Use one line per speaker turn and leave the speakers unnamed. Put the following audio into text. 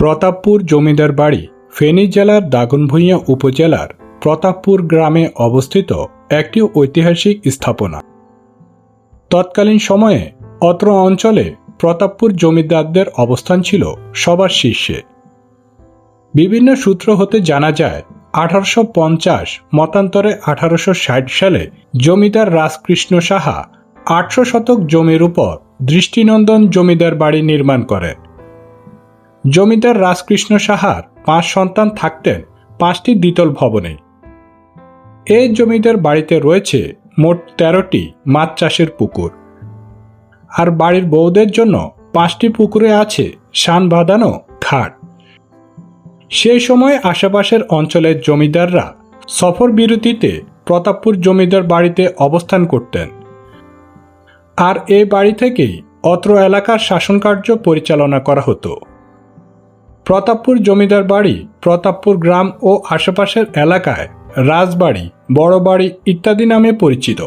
প্রতাপপুর জমিদার বাড়ি, ফেনী জেলার দাগনভূঞা উপজেলার প্রতাপপুর গ্রামে অবস্থিত একটি ঐতিহাসিক স্থাপনা। তৎকালীন সময়ে অত্র অঞ্চলে প্রতাপপুর জমিদারদের অবস্থান ছিল সবার শীর্ষে। বিভিন্ন সূত্র হতে জানা যায়, আঠারোশো পঞ্চাশ মতান্তরে আঠারোশো ষাট সালে জমিদার রাজকৃষ্ণ সাহা আটশো শতক জমির উপর দৃষ্টিনন্দন জমিদার বাড়ি নির্মাণ করেন। জমিদার রাজকৃষ্ণ সাহার পাঁচ সন্তান থাকতেন পাঁচটি দ্বিতল ভবনে। এই জমিদার বাড়িতে রয়েছে মোট তেরোটি মাছ চাষের পুকুর। আর বাড়ির বউদের জন্য পাঁচটি পুকুরে আছে শান বাঁধানো ঘাট সেই সময় আশেপাশের অঞ্চলের জমিদাররা সফর বিরতিতে প্রতাপপুর জমিদার বাড়িতে অবস্থান করতেন। আর এ বাড়ি থেকেই অত্র এলাকার শাসনকার্য পরিচালনা করা হতো। প্রতাপপুর জমিদার বাড়ি প্রতাপপুর গ্রাম ও আশেপাশের এলাকায় রাজবাড়ি বড় বাড়ি ইত্যাদি নামে পরিচিত।